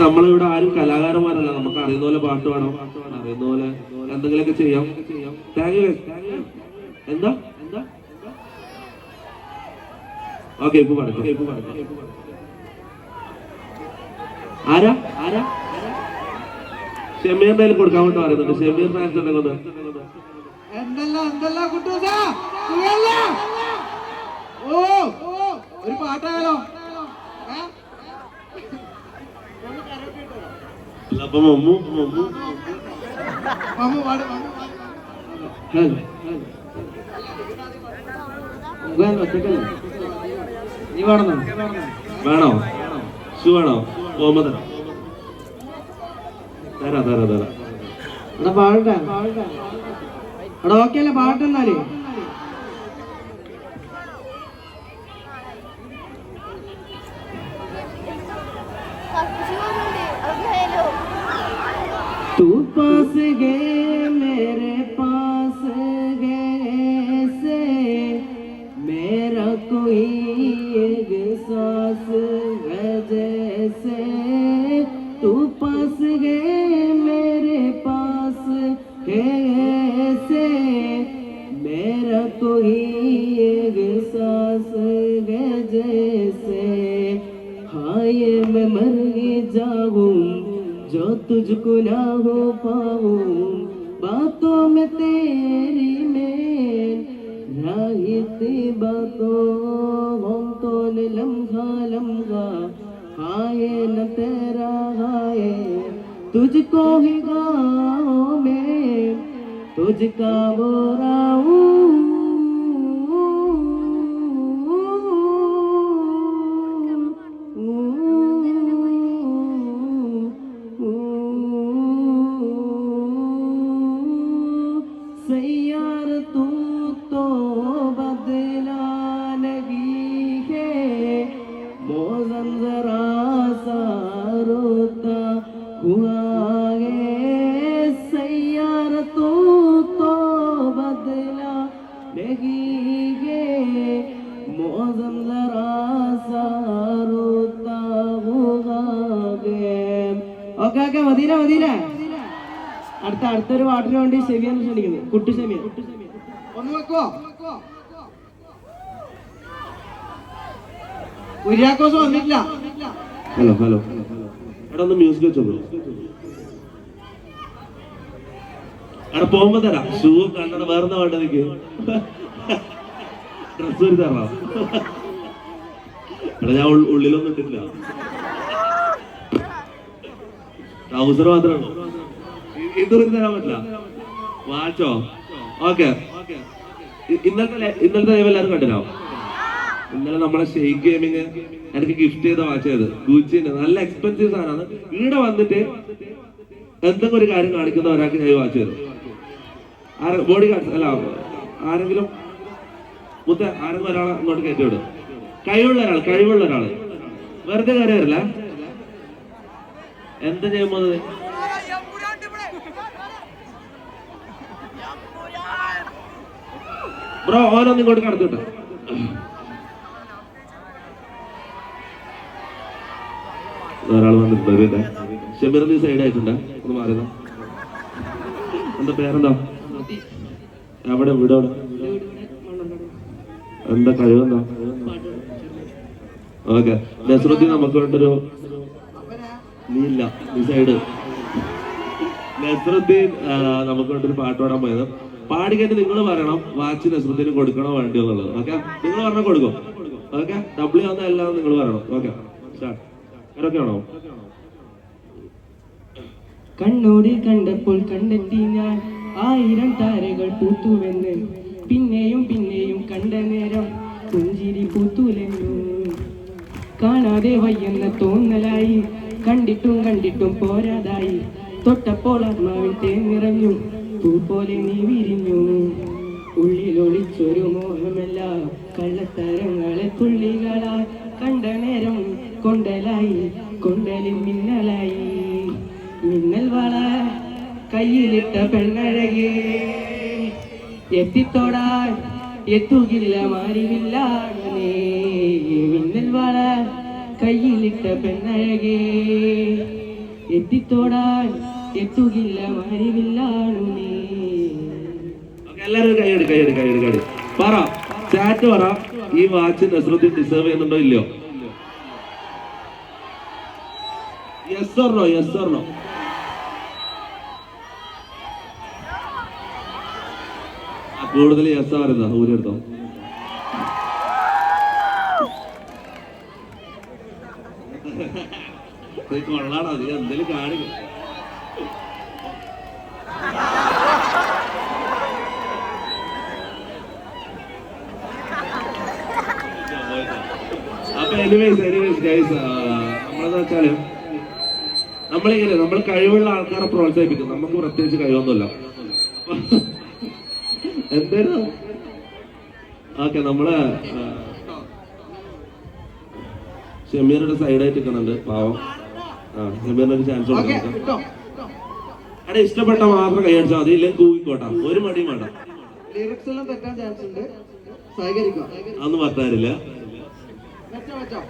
നമ്മളിവിടെ ആരും കലാകാരന്മാരല്ല. നമുക്ക് അറിയുന്ന പോലെ പാട്ട് വേണം. അറിയുന്ന പോലെ എന്തെങ്കിലുമൊക്കെ ചെയ്യാം. താങ്ക് യു എന്താ? ഓക്കെ ഇപ്പൊ പാടാം ഇപ്പൊ പാടാം. ആരാ? ആരാ ഷെമീറിന്റെ കയ്യിൽ കൊടുക്കാൻ വേണ്ടി പറയുന്നുണ്ട്. ഷെമീർ ഫാൻസ് ഉണ്ടെങ്കിൽ ഒരു പാട്ടായാലോ ഏ? അല്ല, അപ്പൊ മമ്മു മമ്മു. നീ വേണോ? ഷൂ വേണോ? ഓമ തരാ തരാ തരാ. എടാ പാടട്ടെ. എടാ ഓക്കെ അല്ലേ പാടട്ടെ तू पास गए मेरे पास गए से। मेरा कोई एक सांस है जैसे। तू पास गए मेरे पास है से मेरा कोई एक सांस है जैसे। हाय, मैं मर जाऊँ जो तुझको ना हो पाऊं बातों में तेरी में राहिती बातों हम तो लम्हा लम्हा हाय न तेरा हाय तुझको ही गाँव में तुझका सैयार ഓക്കെ ഓക്കെ മതിയില്ല മദീന അടുത്ത അടുത്തൊരു പാട്ടിന് വേണ്ടി ഷെമിയാണ് ക്ഷണിക്കുന്നത്. കുട്ടി ഷെമിയ ഒന്ന് വെക്കോ? കുര്യാക്കോസ് വന്നിട്ടില്ല. Hello hello. എടാ ഒന്ന് മ്യൂസിക് വെച്ചോളൂ എടാ പോകുമ്പോ തരാം. ഷൂ കണ്ണട വേറെ വേണ്ട എനിക്ക്? ഡ്രസ് ഒരു തരാം എടാ ഞാൻ ഉള്ളിലൊന്നും ഇട്ടില്ല ട്രൗസർ മാത്രമാണ് ഇതൊന്നും തരാൻ പറ്റില്ല. വാച്ചോ? ഓക്കെ. ഇന്നലത്തെ ഇന്നലത്തെ ലൈവ് എല്ലാവരും കണ്ടിരാവും ഇന്നലെ നമ്മളെ ഷെയ്ക്ക് ഗെയിമിങ് എനിക്ക് ഗിഫ്റ്റ് ചെയ്ത വാച്ച് ചെയ്ത് ഗുച്ചിന്റെ നല്ല എക്സ്പെൻസീവ് സാധനമാണ്. ഇവിടെ വന്നിട്ട് എന്തെങ്കിലും ഒരു കാര്യം കാണിക്കുന്ന ഒരാൾക്ക് ഞാൻ വാച്ച് ചെയ്തു ബോഡി ഗാർഡ്സ് അല്ല ആരെങ്കിലും മുത്ത ആരെങ്കിലും ഒരാളെ അങ്ങോട്ട് കയറ്റി വിടും കഴിവുള്ള ഒരാൾ കഴിവുള്ള ഒരാൾ വെറുതെ വരില്ല എന്താ ചെയ്യാൻ പോകുന്നത് ബ്രോ ഓരോന്നും ഇങ്ങോട്ട് കടത്തിട്ടു ഒരാൾ വന്നിട്ടുണ്ട് ഷമീർ സൈഡ് ആയിട്ടുണ്ട്? ഒന്ന് മാറിയതാ എന്താ പേരെന്താ? എവിടെ വീട് എവിടെ? എന്താ കഴിവെന്താ? ഓക്കെ. നസ്രുദ്ദീൻ നമുക്ക് വേണ്ടൊരു നീ ഇല്ല നീ സൈഡ് നസ്രുദ്ദീൻ ആ, നമുക്ക് വേണ്ടൊരു പാട്ട് പാടാൻ പോയത്. പാടി നിങ്ങൾ പറയണം വാച്ച് നസ്രുദ്ദീൻ കൊടുക്കണോ വേണ്ടി എന്നുള്ളത്. ഓക്കെ നിങ്ങൾ പറഞ്ഞാൽ കൊടുക്കും. ഓക്കെ ഡബ്ല്യു ആവുന്ന എല്ലാം നിങ്ങൾ പറയണം ഓക്കെ സ്റ്റാർട്ട് ആണോ? കണ്ണോടി കണ്ടപ്പോൾ കണ്ടെത്തി ഞാൻ. ആയിരം താരകൾ പൂത്തുവെന്ന്. പിന്നെയും പിന്നെയും കണ്ട നേരം പുഞ്ചിരി പൂത്തുലെന്നു കാണാതെ വയ്യെന്ന തോന്നലായി. കണ്ടിട്ടും കണ്ടിട്ടും പോരാതായി. തൊട്ടപ്പോൾ ആത്മാവിൽ തേൻ നിറഞ്ഞു പൂ പോലെ നീ വിരിഞ്ഞു. ഉള്ളിലൊളിച്ചൊരു മോഹമല്ല. കള്ളത്തരങ്ങളെ തുള്ളികളായി. കണ്ട നേരം കൊണ്ടലായി. കൊണ്ടലിൽ മിന്നലായി. മിന്നൽ വള കയ്യിലിട്ട പെണ്ണഴകേ. എത്തിത്തോടാൻ എത്തുകില്ല മാറിയില്ല മിന്നൽ വള കയ്യിലിട്ട പെണ്ണഴകേ. എത്തിത്തോടാൻ എത്തുകില്ല മരിവില്ലാണു എല്ലാവരും ചാറ്റ് ഈ വാച്ച് നസ്രുദ്ദീൻ ഡിസേർവ് ചെയ്യുന്നുണ്ടോ ഇല്ലയോ? യെസ് യെസ് ഓർണോ കൂടുതൽ യെസ് ഇത് കൊള്ളാണോ നീ എന്തെങ്കിലും അപ്പൊ എനിവേസ് നമ്മളിങ്ങനെ നമ്മൾ കഴിവുള്ള ആൾക്കാരെ പ്രോത്സാഹിപ്പിക്കും. നമുക്ക് പ്രത്യേകിച്ച് കഴിവൊന്നുമില്ല. എന്തായിരുന്നു? ഓക്കെ നമ്മൾ ഷമീറുടെ സൈഡായിട്ട് നിൽക്കുന്നുണ്ട് പാവം. ഒരു ചാൻസ് കൊടുക്കാം അവിടെ ഇഷ്ടപ്പെട്ട മാത്രം കൈയടിച്ചാൽ മതി. ഇല്ലെങ്കിൽ കൂവിക്കോട്ടാ ഒരു മടിയും വേണ്ട. ലിറിക്സ് എല്ലാം തെറ്റാൻ ചാൻസ് ഉണ്ട്. സഹകരിക്കാം. അതൊന്നും വെച്ചോ